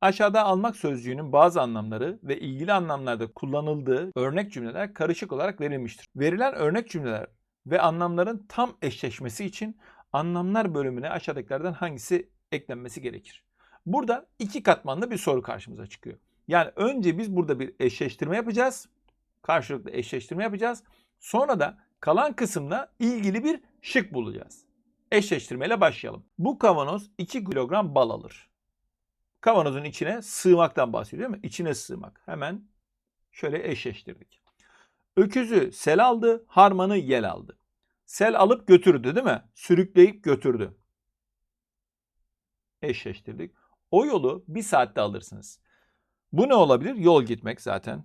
Aşağıda almak sözcüğünün bazı anlamları ve ilgili anlamlarda kullanıldığı örnek cümleler karışık olarak verilmiştir. Verilen örnek cümleler ve anlamların tam eşleşmesi için anlamlar bölümüne aşağıdakilerden hangisi eklenmesi gerekir? Burada iki katmanlı bir soru karşımıza çıkıyor. Yani önce biz burada bir eşleştirme yapacağız. Karşılıklı eşleştirme yapacağız. Sonra da kalan kısımda ilgili bir şık bulacağız. Eşleştirmeyle başlayalım. Bu kavanoz 2 kilogram bal alır. Kavanozun içine sığmaktan bahsediyor değil mi? İçine sığmak. Hemen şöyle eşleştirdik. Öküzü sel aldı, harmanı yel aldı. Sel alıp götürdü değil mi? Sürükleyip götürdü. Eşleştirdik. O yolu bir saatte alırsınız. Bu ne olabilir? Yol gitmek zaten.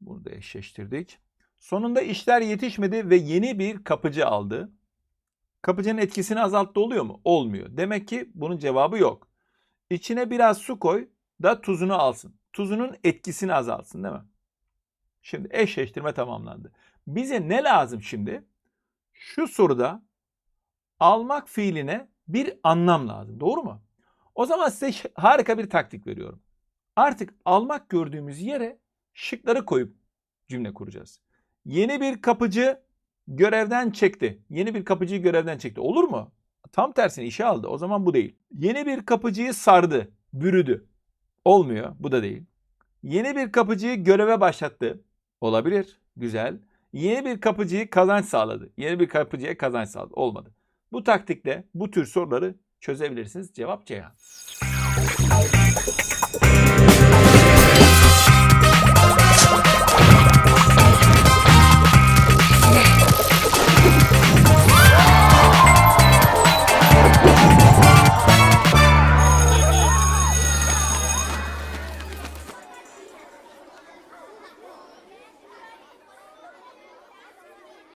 Bunu da eşleştirdik. Sonunda işler yetişmedi ve yeni bir kapıcı aldı. Kapıcının etkisini azalttı oluyor mu? Olmuyor. Demek ki bunun cevabı yok. İçine biraz su koy da tuzunu alsın. Tuzunun etkisini azaltsın değil mi? Şimdi eşleştirme tamamlandı. Bize ne lazım şimdi? Şu soruda almak fiiline bir anlam lazım. Doğru mu? O zaman size harika bir taktik veriyorum. Artık almak gördüğümüz yere şıkları koyup cümle kuracağız. Yeni bir kapıcı görevden çekti. Yeni bir kapıcıyı görevden çekti. Olur mu? Tam tersine işe aldı. O zaman bu değil. Yeni bir kapıcıyı sardı, bürüdü. Olmuyor. Bu da değil. Yeni bir kapıcıyı göreve başlattı. Olabilir. Güzel. Yeni bir kapıcıyı kazanç sağladı. Yeni bir kapıcıya kazanç sağladı. Olmadı. Bu taktikle bu tür soruları çözebilirsiniz. Cevap Ceyhan.